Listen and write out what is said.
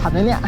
ขับในเนี่ย